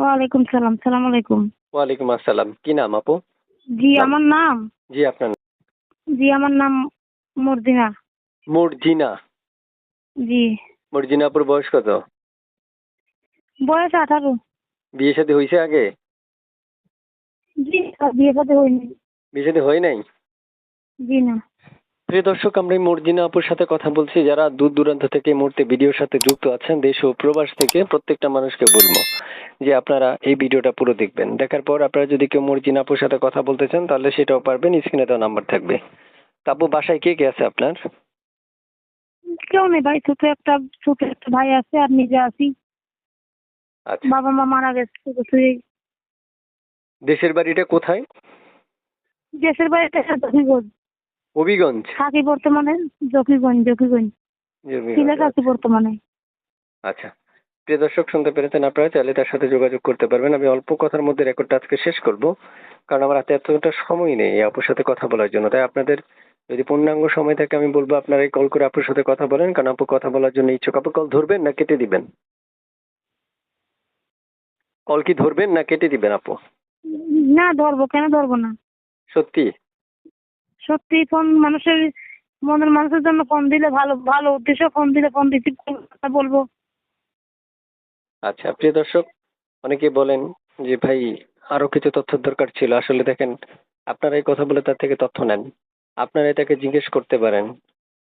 ওয়ালাইকুম সালাম সালাম আলাইকুম। ওয়ালাইকুম আসসালাম কি নাম আপু? জি আমার নাম? জি আপনার জি আমার নাম মর্জিনা। মর্জিনা? জি। মর্জিনা আপুর বয়স কত? বয়স আঠারো। বিয়ে শাদী হয়েছে আগে? জি আর বিয়ে সাথে হয়নি বিয়ে শাদী হয় নাই? জি না। প্রিয় দর্শক আমরা এই মর্জিনা আপুর সাথে কথা বলছি। যারা দূর দূরান্ত থেকে এই মুহূর্তে ভিডিওর সাথে যুক্ত আছেন দেশ ও প্রবাস থেকে প্রত্যেকটা মানুষকে বলব যে আপনারা এই ভিডিওটা পুরো দেখবেন। দেখার পর আপনারা যদি কেউ মর্জিনা আপুর সাথে কথা বলতে চান তাহলে সেটাও পারবেন স্ক্রিনে দেওয়া নাম্বার থাকবে। তা আপু বাসায় কে কে আছে আপনার? কেউ নেই ভাই ছোট একটা ছোট একটা ভাই আছে আর নিজে আছি। আচ্ছা। বাবা মা মারা গেছে দেশের বাড়িটা কোথায়? দেশের বাড়িতে জকিগঞ্জ হবিগঞ্জ। থাকি বর্তমানে জকিগঞ্জ জকিগঞ্জ। সিলেট আছি বর্তমানে। আচ্ছা। প্রিয় দর্শক শুনতে পেরেছেন আপনারা চাইলে তার সাথে যোগাযোগ করতে পারবেন। আমি অল্প কথার মধ্যে রেকর্ডটা আজকে শেষ করব কারণ আমার হাতে এতটা সময় নেই আপুর সাথে কথা বলার জন্য। তাই আপনাদের যদি পূর্ণাঙ্গ সময় থাকে আমি বলব আপনারা এই কল করে আপুর সাথে কথা বলেন কারণ আপু কথা বলার জন্য ইচ্ছুক। আপু কল ধরবেন না কেটে দিবেন? কল কি ধরবেন না কেটে দিবেন আপু? না ধরবো। কেন ধরবো না? সত্যি? সত্যি ফোন মানুষের মনের মানুষের জন্য ফোন দিলে ভালো ভালো উদ্দেশ্য ফোন দিলে ফোন রিসিভ কথা বলব। আচ্ছা প্রিয় দর্শক অনেকে বলেন যে ভাই আরও কিছু তথ্যের দরকার ছিল। আসলে দেখেন, আপনারা এই কথা বলে তার থেকে তথ্য নেন। আপনারা এটাকে জিজ্ঞেস করতে পারেন।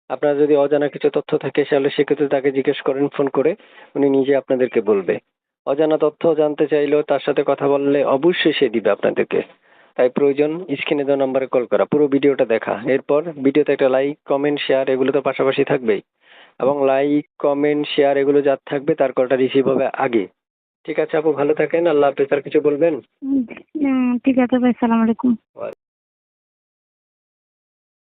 আপনারা যদি অজানা কিছু তথ্য থাকে তাহলে সেক্ষেত্রে তাকে জিজ্ঞেস করেন, ফোন করে উনি নিজে আপনাদেরকে বলবে। অজানা তথ্য জানতে চাইলেও তার সাথে কথা বললে অবশ্যই সে দিবে আপনাদেরকে। তাই প্রয়োজন, স্ক্রিনে দেওয়া নাম্বারে কল করা, পুরো ভিডিওটা দেখা। এরপর ভিডিওতে একটা লাইক, কমেন্ট, শেয়ার, এগুলো তো পাশাপাশি থাকবেই। এবং লাইক কমেন্ট শেয়ার এগুলো যার থাকবে তার কলটা রিসিভ হবে আগে। ঠিক আছে আপু ভালো থাকেন আল্লাহ হাফেজ আর কিছু বলবেন? না ঠিক আছে ভাই সালাম আলাইকুম।